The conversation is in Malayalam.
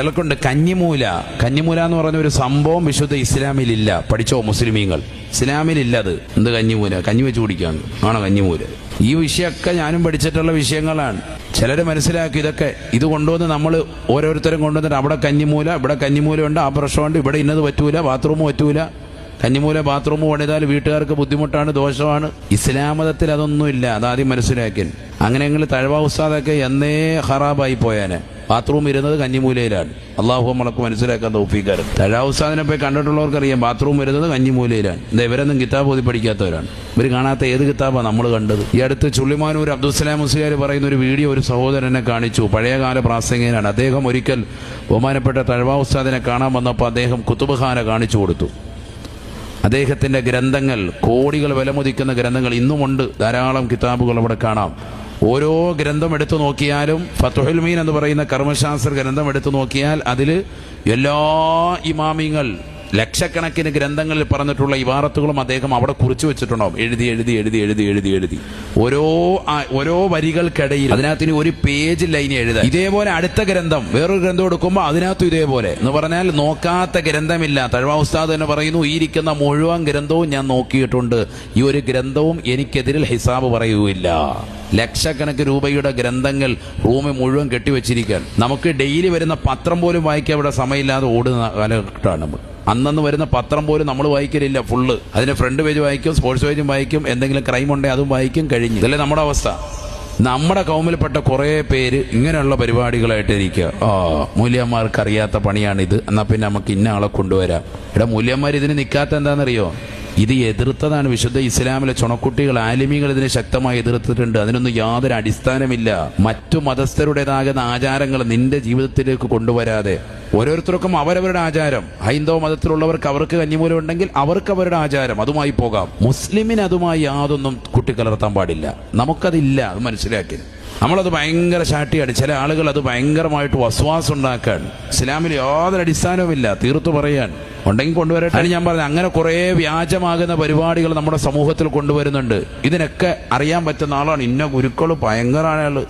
ചിലർക്കുണ്ട് കഞ്ഞിമൂല. കഞ്ഞിമൂല എന്ന് പറഞ്ഞ ഒരു സംഭവം വിശുദ്ധ ഇസ്ലാമിലില്ല. പഠിച്ചോ മുസ്ലിമീങ്ങൾ? ഇസ്ലാമിലില്ല അത് എന്ത് കഞ്ഞിമൂല? കഞ്ഞി വെച്ച് കുടിക്കാൻ ആണോ കഞ്ഞിമൂല? ഈ വിഷയമൊക്കെ ഞാനും പഠിച്ചിട്ടുള്ള വിഷയങ്ങളാണ്. ചിലർ മനസ്സിലാക്കി ഇതൊക്കെ ഇത് കൊണ്ടുവന്ന് നമ്മൾ ഓരോരുത്തരും കൊണ്ടുവന്നിട്ട് അവിടെ കഞ്ഞിമൂല ഇവിടെ കഞ്ഞിമൂലയുണ്ട് ആ പ്രശ്നമുണ്ട് ഇവിടെ ഇന്നത് പറ്റൂല ബാത്റൂം പറ്റൂല. കഞ്ഞിമൂല ബാത്റൂം പണിതാൽ വീട്ടുകാർക്ക് ബുദ്ധിമുട്ടാണ് ദോഷമാണ്. ഇസ്ലാമതത്തിൽ അതൊന്നുമില്ല. അതാദ്യം മനസ്സിലാക്കി അങ്ങനെയെങ്കിൽ തഴവ ഉസ്താദൊക്കെ എന്നേ ഹറാബായി പോയാന്. ബാത്റൂം വരുന്നത് കന്നിമൂലയിലാണ്. അള്ളാഹു നമ്മളൊക്കെ മനസ്സിലാക്കാൻ തോപ്പിക്കാരും തഴാവുസ്താദിനെ പോയി കണ്ടിട്ടുള്ളവർക്ക് അറിയാം ബാത്റൂം വരുന്നത് കന്നിമൂലയിലാണ്. എന്താ ഇവരൊന്നും കിതാബ് ഓതി പഠിക്കാത്തവരാണ്. ഇവർ കാണാത്ത ഏത് കിതാബാണ് നമ്മൾ കണ്ടത്? ഈ അടുത്ത് ചുള്ളിമാനൂർ അബ്ദുസ്സലാം മുസ്ലിയാർ പറയുന്ന ഒരു വീഡിയോ ഒരു സഹോദരനെ കാണിച്ചു. പഴയകാല പ്രാസംഗികനാണ്. അദ്ദേഹം ഒരിക്കൽ ബഹുമാനപ്പെട്ട തഴവാ ഉസ്താദിനെ കാണാൻ വന്നപ്പോൾ അദ്ദേഹം കുത്തുബഖാന കാണിച്ചു കൊടുത്തു. അദ്ദേഹത്തിന്റെ ഗ്രന്ഥങ്ങൾ കോടികൾ വിലമതിക്കുന്ന ഗ്രന്ഥങ്ങൾ ഇന്നുമുണ്ട്. ധാരാളം കിതാബുകൾ അവിടെ കാണാം. ഓരോ ഗ്രന്ഥം എടുത്തു നോക്കിയാലും ഫത്തുഹുൽ മീൻ എന്ന് പറയുന്ന കർമ്മശാസ്ത്ര ഗ്രന്ഥം എടുത്തു നോക്കിയാൽ അതിൽ എല്ലാ ഇമാമിങ്ങൾ ലക്ഷക്കണക്കിന് ഗ്രന്ഥങ്ങളിൽ പറഞ്ഞിട്ടുള്ള ഇവാറത്തുകളും അദ്ദേഹം അവിടെ കുറിച്ചു വെച്ചിട്ടുണ്ടാവും. എഴുതി എഴുതി എഴുതി എഴുതി എഴുതി എഴുതി. ഓരോ ഓരോ വരികൾക്കിടയിൽ അതിനകത്തിന് ഒരു പേജ് ലൈൻ എഴുതാം ഇതേപോലെ അടുത്ത ഗ്രന്ഥം വേറൊരു ഗ്രന്ഥം എടുക്കുമ്പോൾ അതിനകത്തും ഇതേപോലെ. എന്ന് പറഞ്ഞാൽ നോക്കാത്ത ഗ്രന്ഥമില്ല. തഴവ ഉസ്താദ് എന്ന് പറയുന്നു ഈ ഇരിക്കുന്ന മുഴുവൻ ഗ്രന്ഥവും ഞാൻ നോക്കിയിട്ടുണ്ട്. ഈ ഒരു ഗ്രന്ഥവും എനിക്കെതിരിൽ ഹിസാബ് പറയുകയില്ല. ലക്ഷക്കണക്കിന് രൂപയുടെ ഗ്രന്ഥങ്ങൾ റൂമിൽ മുഴുവൻ കെട്ടിവെച്ചിരിക്കാൻ നമുക്ക് ഡെയിലി വരുന്ന പത്രം പോലും വായിക്കാൻ ഇവിടെ സമയമില്ലാതെ ഓടുന്ന കാലഘട്ടമാണ് നമ്മൾ. അന്നന്ന് വരുന്ന പത്രം പോലും നമ്മൾ വായിക്കലില്ല ഫുള്ള് അതിന് ഫ്രണ്ട് പേജ് വായിക്കും സ്പോർട്സ് പേജും വായിക്കും എന്തെങ്കിലും ക്രൈം ഉണ്ടെങ്കിൽ അതും വായിക്കും കഴിഞ്ഞു. ഇതല്ലേ നമ്മുടെ അവസ്ഥ. നമ്മുടെ കൗമിൽപ്പെട്ട കുറേ പേര് ഇങ്ങനെയുള്ള പരിപാടികളായിട്ട് ഇരിക്കുക. ആ മൂല്യന്മാർക്ക് അറിയാത്ത പണിയാണിത്. എന്നാൽ പിന്നെ നമുക്ക് ഇന്ന ആളെ കൊണ്ടുവരാം. ഇവിടെ മൂല്യന്മാർ ഇതിന് നിൽക്കാത്ത എന്താണെന്നറിയോ? ഇത് എതിർത്തതാണ് വിശുദ്ധ ഇസ്ലാമിലെ ചുണക്കുട്ടികൾ ആലിമികൾ ഇതിനെ ശക്തമായി എതിർത്തിട്ടുണ്ട്. അതിനൊന്നും യാതൊരു അടിസ്ഥാനമില്ല. മറ്റു മതസ്ഥരുടേതാകുന്ന ആചാരങ്ങൾ നിന്റെ ജീവിതത്തിലേക്ക് കൊണ്ടുവരാതെ. ഓരോരുത്തർക്കും അവരവരുടെ ആചാരം. ഹൈന്ദവ മതത്തിലുള്ളവർക്ക് അവർക്ക് കന്നിമൂലം ഉണ്ടെങ്കിൽ അവർക്ക് അവരുടെ ആചാരം. അതുമായി പോകാം. മുസ്ലിമിന് അതുമായി യാതൊന്നും കുട്ടിക്കലർത്താൻ പാടില്ല. നമുക്കതില്ല അത് മനസ്സിലാക്കി. നമ്മളത് ഭയങ്കര ശാട്ടിയാണ് ചില ആളുകൾ അത് ഭയങ്കരമായിട്ട് വസ്വാസം ഉണ്ടാക്കാൻ ഇസ്ലാമിൽ യാതൊരു അടിസ്ഥാനവുമില്ല. തീർത്തു പറയാൻ. ഉണ്ടെങ്കിൽ കൊണ്ടുവരട്ടെ. ഞാൻ പറഞ്ഞു അങ്ങനെ കുറേ വ്യാജമാകുന്ന പരിപാടികൾ നമ്മുടെ സമൂഹത്തിൽ കൊണ്ടുവരുന്നുണ്ട്. ഇതിനൊക്കെ അറിയാൻ പറ്റുന്ന ആളാണ് ഇന്ന ഗുരുക്കൾ. ഭയങ്കര ആൾ.